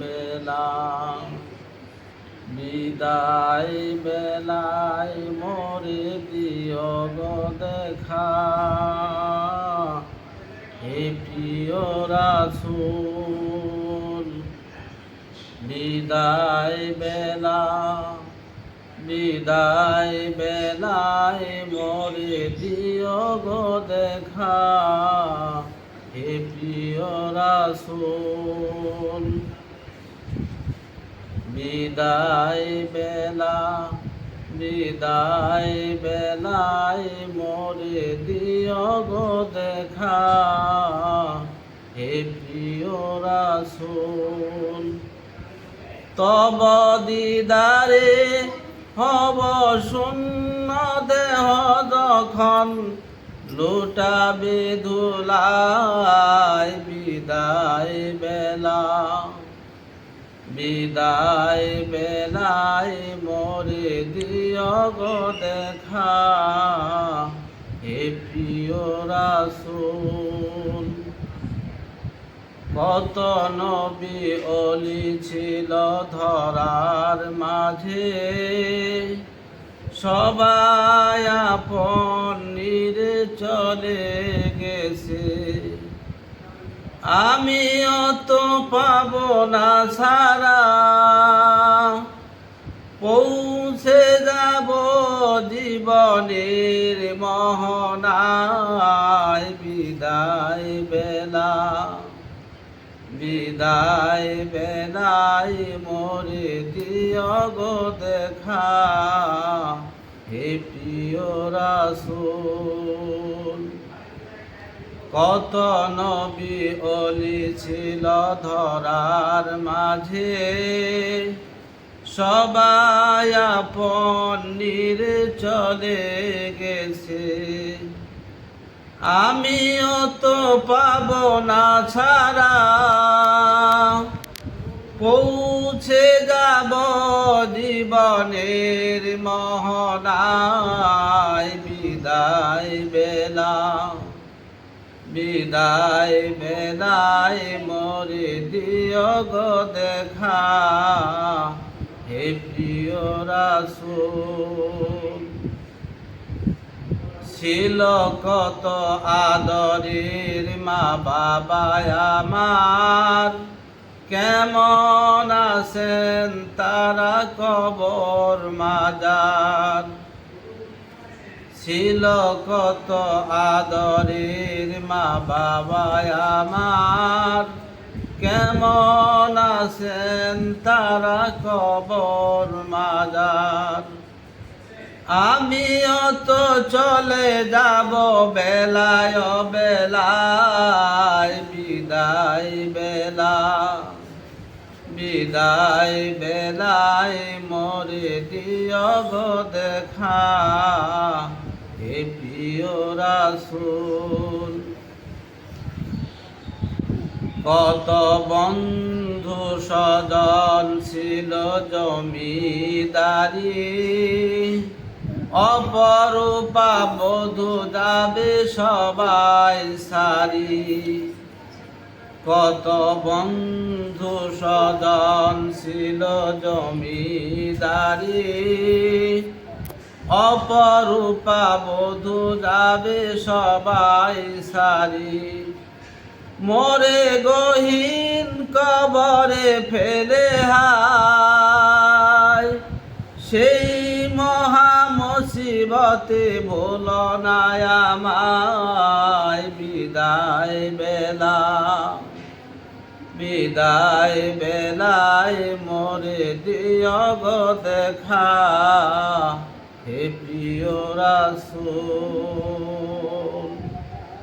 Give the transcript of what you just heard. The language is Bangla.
বেলা, বিদায় বেলায় মোরে দিয় গো দেখা। হে প্রিয় রাসূল, বিদায় বেলা, বিদায় বেলায় মোরে দিয় গো দেখা। হে প্রিয় বিদায় বেলা, বিদায় বেলায় মোরে দিয় গো দেখা। হে প্রিয় রাসূল, তব দিদারে হব শূন্য দেহ যখন লুটাবে ধুলায় বিদায় বেলা। বিদায় বেলায় মরে দিয় দেখা। হে প্রিয় রাসূল, কত নবী অলি ছিল ধরার মাঝে। সবাই আপন চলে গেছে। আমি অত পাব না সারা। পৌঁছে যাব জীবনের মহনায়। বিদায় বেলা, বিদায় বেলায় মোরে দিয় গো দেখা। হে প্রিয় রাসূল, কত নবী অলি ছিল ধরার মাঝে। সবাই আপন নিরে চলে গেছে। আমিও তো পাব না ছাড়া। জীবনের মহনায় বিদায় বেলা, বিদায় বেলায় মরে দিয় গো দেখা। হে প্রিয় রাসূল, ছিল কত আদরের মা বাবা আমার। কেমন আছেন তারা কবর মাজার। ছিল কত আদরের মা বাবা আমার। কেমন আছেন তারা কবর মাজার। আমিও তো চলে যাব বেলায় বেলায় বিদায় বিদায় বেলায় মরে গো দেখা। হে প্রিয় রাসূল, কত বন্ধু সজন ছিল জমিদারি। অপরূপা বধু যাবে সবাই সারি। কত বন্ধু সজন ছিল জমিদারি। অপরূপা বধু যাবে সবাই সারি। মোরে গহীন কবরে ফেলে হায়। সেই মহা মুসিবতে ভুল আমায়, বিদায় বেলা। বিদায় বেলায় মরে দিয় দেখা। হে প্রিয় রাসূল।